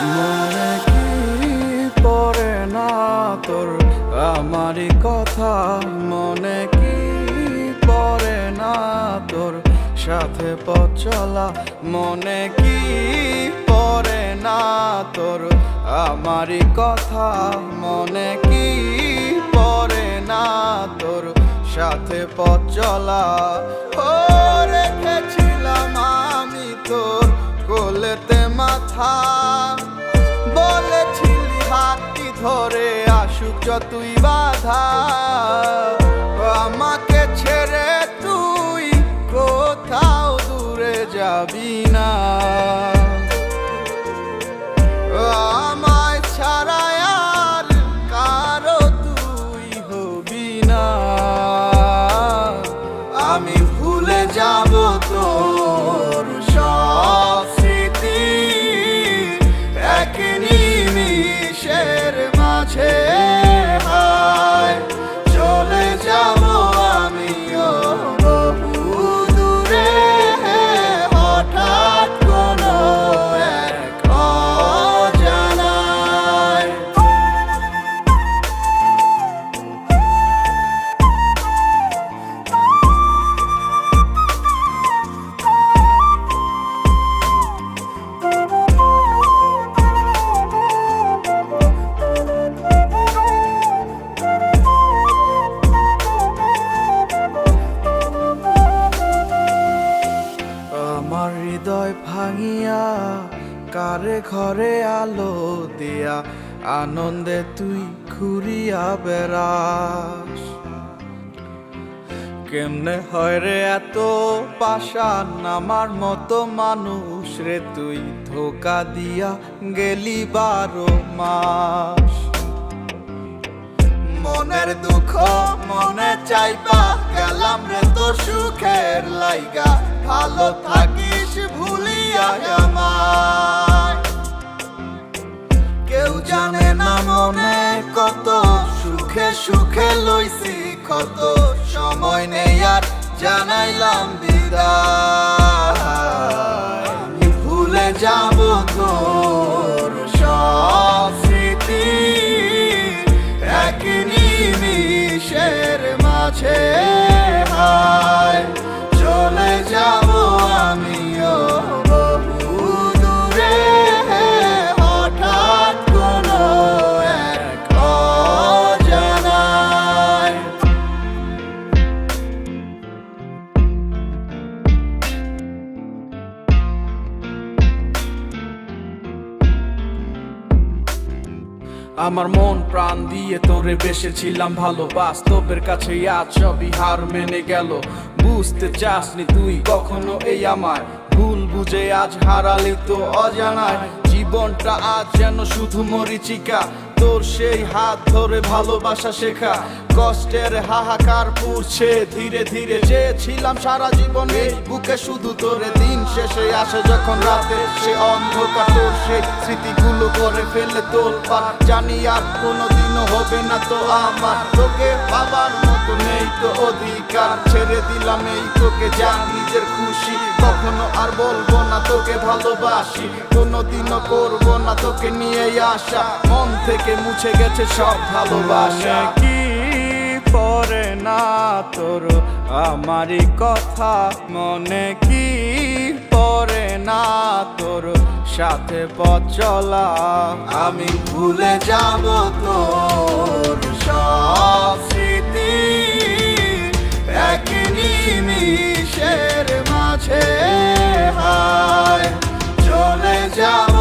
মনে কি পরে না তোর আমারই কথা মনে কি পরে না তোর সাথে পথ চলা মনে কি পরে না তোর আমারই কথা মনে কি পরে না তোর সাথে পথ চলা ও রেখেছিলাম আমি তোর কোলেতে মাথা হাতটি ধরে আসুক যতই বাধা আমাকে ছেড়ে তুই কোথাও দূরে যাবি কারে ঘরে আলো দিয়া, আনন্দে তুই ঘুরিয়া বেড়াস। কেমনে হয় রে এত পাশান আমার মতো মানুষ রে তুই ধোকা দিয়া গেলি বারো মাস। মনের দুঃখ মনে চাইবা, গেলাম রে তো সুখের লাইগা, ভালো থাকিস সুখে লইছি কত সময় নেই আর জানাইলাম বিদায়। আমার মন প্রাণ দিয়ে তোরে বেসেছিলাম ভালো বাস্তবের কাছে আজ সবই হার মেনে গেল। বুঝতে চাসনি তুই কখনো এই আমার ভুল বুঝে আজ হারালি তো অজানায়। জীবনটা আজ যেন শুধু মরিচিকা। তোর সেই হাত ধরে ভালোবাসা শেখা। কষ্টের হাহাকার পুড়ছে ধীরে ধীরে। যে ছিলাম সারা জীবনে বুকে শুধু তোরে। দিন শেষে আসে যখন রাতে সে অন্ধকার তোর সেই স্মৃতিগুলো করে ফেলে তোর পা জানি আর কোনোদিনও হবে না তো আমার। তোকে বাবার মতো নেই তো অধিকার ছেড়ে দিলাম এই তোকে যা নিজের খুশি। কখনো আর বলব না তোকে ভালোবাসি। কোনোদিনও করব না তোকে নিয়ে আসা মন থেকে মুছে গেছে সব ভালোবাসা। কি পরে না তোর? আমারই কথা মনে কি পরে না তোর? সাথে পথ চলা, আমি ভুলে যাব তোর। job.